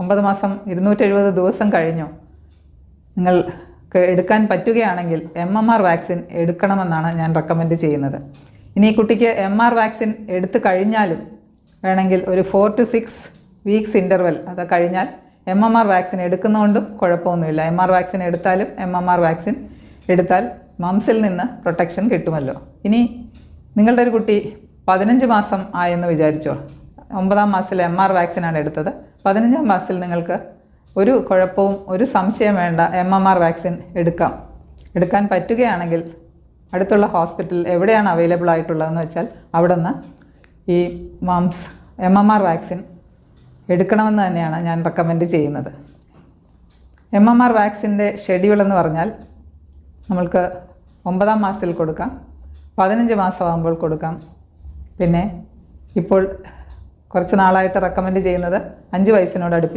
ഒമ്പത് മാസം ഇരുന്നൂറ്റെഴുപത് ദിവസം കഴിഞ്ഞു. നിങ്ങൾക്ക് എടുക്കാൻ പറ്റുകയാണെങ്കിൽ എം എം ആർ വാക്സിൻ എടുക്കണമെന്നാണ് ഞാൻ റെക്കമെൻഡ് ചെയ്യുന്നത്. ഇനി കുട്ടിക്ക് എം ആർ വാക്സിൻ എടുത്തു കഴിഞ്ഞാലും വേണമെങ്കിൽ ഒരു four to six weeks interval അത് കഴിഞ്ഞാൽ എം എം ആർ വാക്സിൻ എടുക്കുന്നതുകൊണ്ടും കുഴപ്പമൊന്നുമില്ല. എം ആർ വാക്സിൻ എടുത്താലും എം എം ആർ വാക്സിൻ എടുത്താൽ മംസിൽ നിന്ന് പ്രൊട്ടക്ഷൻ കിട്ടുമല്ലോ. ഇനി നിങ്ങളുടെ ഒരു കുട്ടി പതിനഞ്ച് മാസം ആയെന്ന് വിചാരിച്ചോ? ഒമ്പതാം മാസത്തിൽ എം ആർ വാക്സിനാണ് എടുത്തത്. പതിനഞ്ചാം മാസത്തിൽ നിങ്ങൾക്ക് ഒരു കുഴപ്പവും ഒരു സംശയം വേണ്ട എം എം ആർ വാക്സിൻ എടുക്കാം. എടുക്കാൻ പറ്റുകയാണെങ്കിൽ അടുത്തുള്ള ഹോസ്പിറ്റൽ എവിടെയാണ് അവൈലബിൾ ആയിട്ടുള്ളതെന്ന് വെച്ചാൽ അവിടെ നിന്ന് ഈ mumps M M R vaccine എടുക്കണമെന്ന് തന്നെയാണ് ഞാൻ റെക്കമെൻഡ് ചെയ്യുന്നത്. എം എം ആർ വാക്സിന്റെ ഷെഡ്യൂൾ എന്ന് പറഞ്ഞാൽ നമ്മൾക്ക് ഒമ്പതാം മാസത്തിൽ കൊടുക്കാം പതിനഞ്ച് മാസമാകുമ്പോൾ കൊടുക്കാം. പിന്നെ ഇപ്പോൾ കുറച്ച് നാളായിട്ട് റെക്കമെൻഡ് ചെയ്യുന്നത് അഞ്ച് വയസ്സിനോട് അടുപ്പിച്ച്